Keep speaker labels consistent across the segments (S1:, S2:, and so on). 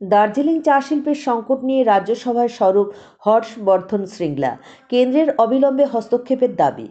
S1: দার্জিলিং চা শিল্পের সংকট নিয়ে রাজ্যসভায় স্বরূপ হর্ষবর্ধন শৃঙ্গলা। কেন্দ্রের অবিলম্বে হস্তক্ষেপের দাবি।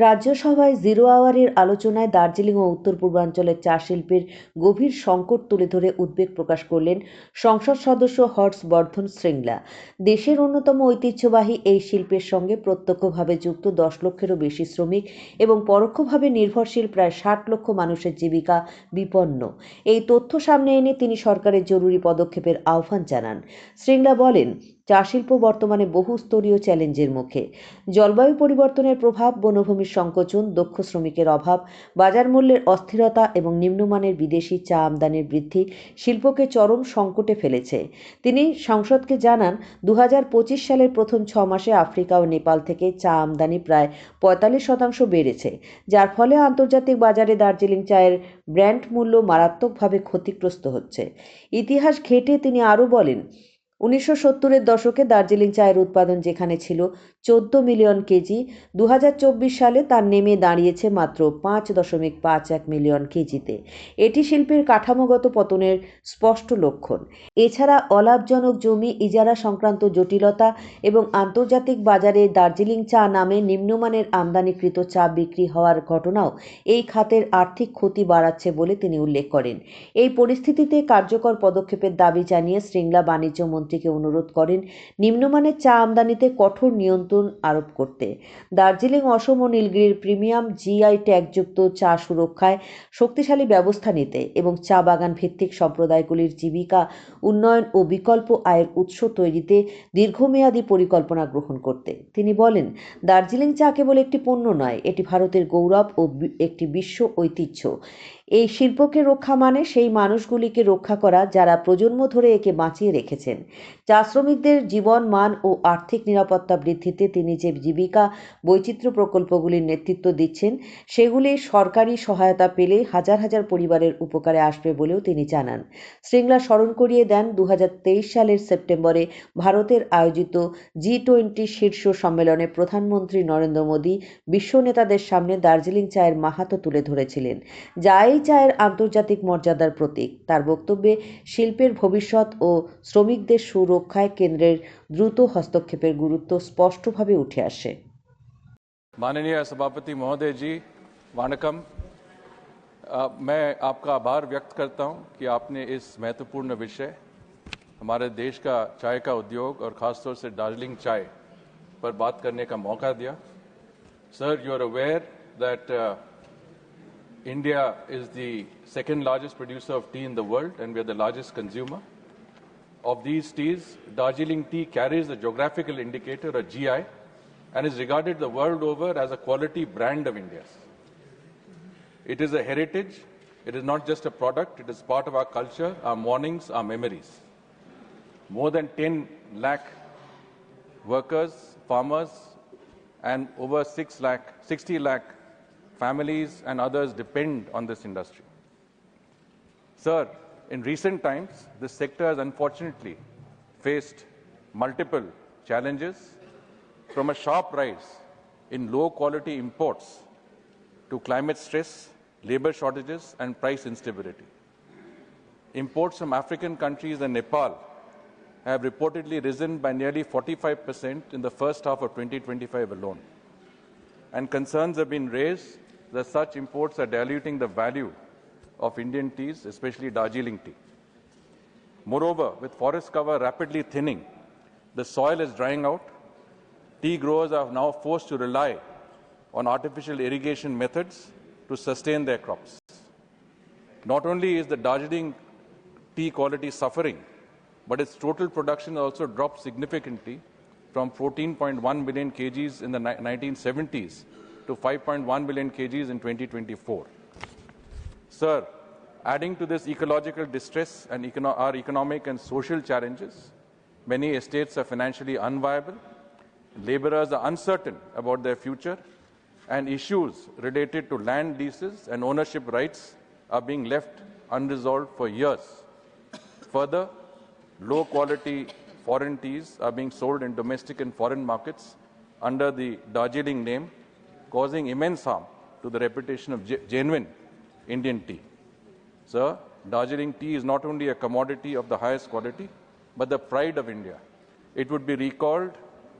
S1: রাজ্যসভায় জিরো আওয়ারের আলোচনায় দার্জিলিং ও উত্তর পূর্বাঞ্চলের চা শিল্পের গভীর সংকট তুলে ধরে উদ্বেগ প্রকাশ করলেন সংসদ সদস্য হর্ষ বর্ধন শৃঙ্গলা দেশের অন্যতম ঐতিহ্যবাহী এই শিল্পের সঙ্গে প্রত্যক্ষভাবে যুক্ত দশ লক্ষেরও বেশি শ্রমিক এবং পরোক্ষভাবে নির্ভরশীল প্রায় ষাট লক্ষ মানুষের জীবিকা বিপন্ন। এই তথ্য সামনে এনে তিনি সরকারের জরুরি পদক্ষেপের আহ্বান জানান। শৃঙ্গলা বলেন চা শিল্প বর্তমানে বহুস্তরীয় চ্যালেঞ্জের মুখে। জলবায়ু পরিবর্তনের প্রভাব, বনভূমির সংকোচন, দক্ষ শ্রমিকের অভাব, বাজার মূল্যের অস্থিরতা এবং নিম্নমানের বিদেশি চা আমদানির বৃদ্ধি শিল্পকে চরম সংকটে ফেলেছে। তিনি সংসদকে জানান দু হাজার পঁচিশ সালের প্রথম ছ মাসে আফ্রিকা ও নেপাল থেকে চা আমদানি প্রায় পঁয়তাল্লিশ শতাংশ বেড়েছে, যার ফলে আন্তর্জাতিক বাজারে দার্জিলিং চায়ের ব্র্যান্ড মূল্য মারাত্মকভাবে ক্ষতিগ্রস্ত হচ্ছে। ইতিহাস ঘেঁটে তিনি আরও বলেন উনিশশো সত্তরের দশকে দার্জিলিং চায়ের উৎপাদন যেখানে ছিল চোদ্দ মিলিয়ন কেজি দু হাজার চব্বিশ সালে তার নেমে দাঁড়িয়েছে মাত্র পাঁচ দশমিক পাঁচ এক মিলিয়ন কেজিতে। এটি শিল্পের কাঠামোগত পতনের স্পষ্ট লক্ষণ। এছাড়া অলাভজনক জমি, ইজারা সংক্রান্ত জটিলতা এবং আন্তর্জাতিক বাজারে দার্জিলিং চা নামে নিম্নমানের আমদানিকৃত চা বিক্রি হওয়ার ঘটনাও এই খাতের আর্থিক ক্ষতি বাড়াচ্ছে বলে তিনি উল্লেখ করেন। এই পরিস্থিতিতে কার্যকর পদক্ষেপের দাবি জানিয়ে শৃঙ্গলা বাণিজ্য মন্ত্রীকে অনুরোধ করেন নিম্নমানের চা আমদানিতে কঠোর নিয়ন্ত্রণ আরোপ করতে। দার্জিলিং, অসম ও নীলগিরির প্রিমিয়াম জিআই ট্যাগযুক্ত চা সুরক্ষায় শক্তিশালী ব্যবস্থা নিতে এবং চা বাগান ভিত্তিক সম্প্রদায়গুলির জীবিকা, উন্নয়ন ও বিকল্প আয়ের উৎস তৈরিতে দীর্ঘমেয়াদী পরিকল্পনা গ্রহণ করতে। তিনি বলেন, দার্জিলিং চা কেবল একটি পণ্য নয়, এটি ভারতের গৌরব ও একটি বিশ্ব ঐতিহ্য। এই শিল্পকে রক্ষা মানে সেই মানুষগুলিকে রক্ষা করা যারা প্রজন্ম ধরে একে বাঁচিয়ে রেখেছেন। চা শ্রমিকদের জীবন, মান ও আর্থিক নিরাপত্তা বৃদ্ধিতে তিনি যে জীবিকা বৈচিত্র্য প্রকল্পগুলির নেতৃত্ব দিচ্ছেন, সেগুলি সরকারি সহায়তা পেলে হাজার হাজার পরিবারের উপকারে আসবে বলেও তিনি জানান। শৃঙ্গলা স্মরণ করিয়ে দেন দু হাজার তেইশ সালের সেপ্টেম্বরে ভারতের আয়োজিত জি টোয়েন্টি শীর্ষ সম্মেলনে প্রধানমন্ত্রী নরেন্দ্র মোদী বিশ্ব নেতাদের সামনে দার্জিলিং চায়ের মাহাত্ম্য তুলে ধরেছিলেন। যা এই চায়ের আন্তর্জাতিক মর্যাদার প্রতীক। তার বক্তব্যে শিল্পের ভবিষ্যৎ ও শ্রমিকদের সুরক্ষায় কেন্দ্রের দ্রুত হস্তক্ষেপের গুরুত্ব স্পষ্টভাবে উঠে আসে
S2: माननीय सभापति महोदय जी वाणकम अ, मैं आपका आभार व्यक्त करता हूं कि आपने इस महत्वपूर्ण विषय हमारे देश का चाय का उद्योग और खासतौर से दार्जिलिंग चाय पर बात करने का मौका दिया sir you are aware that India is the second largest producer of tea in the world and we are the largest consumer. Of these teas, Darjeeling tea carries the geographical indicator, a GI, and is regarded the world over as a quality brand of India's. It is a heritage. It is not just a product. It is part of our culture, our mornings, our memories. More than 10 lakh workers, farmers, and over 6 lakh, 60 lakh families and others depend on this industry. Sir, in recent times, this sector has unfortunately faced multiple challenges from a sharp rise in low quality imports to climate stress, labor shortages, and price instability. Imports from African countries and Nepal have reportedly risen by nearly 45% in the first half of 2025 alone. And concerns have been raised that such imports are diluting the value of Indian teas, especially Darjeeling tea. Moreover, with forest cover rapidly thinning, the soil is drying out. Tea growers are now forced to rely on artificial irrigation methods to sustain their crops. Not only is the Darjeeling tea quality suffering, but its total production also dropped significantly from 14.1 million kgs in the 1970s to 5.1 million kgs in 2024. Sir, adding to this ecological distress and econo- our economic and social challenges, many estates are financially unviable, laborers are uncertain about their future, and issues related to land leases and ownership rights are being left unresolved for years. Further, low quality foreign teas are being sold in domestic and foreign markets under the Darjeeling name, causing immense harm to the reputation of genuine Indian tea. Sir, Darjeeling tea is not only a commodity of the highest quality, but the pride of India. It would be recalled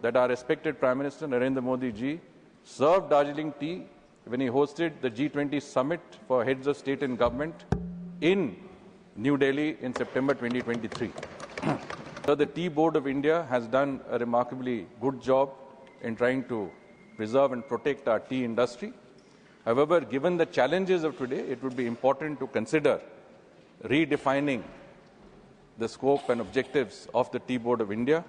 S2: that our respected Prime Minister Narendra Modi ji served Darjeeling tea when he hosted the G20 summit for heads of state and government in New Delhi in September 2023. so the Tea Board of India has done a remarkably good job in trying to preserve and protect our tea industry. However, given the challenges of today, it would be important to consider redefining the scope and objectives of the Tea Board of India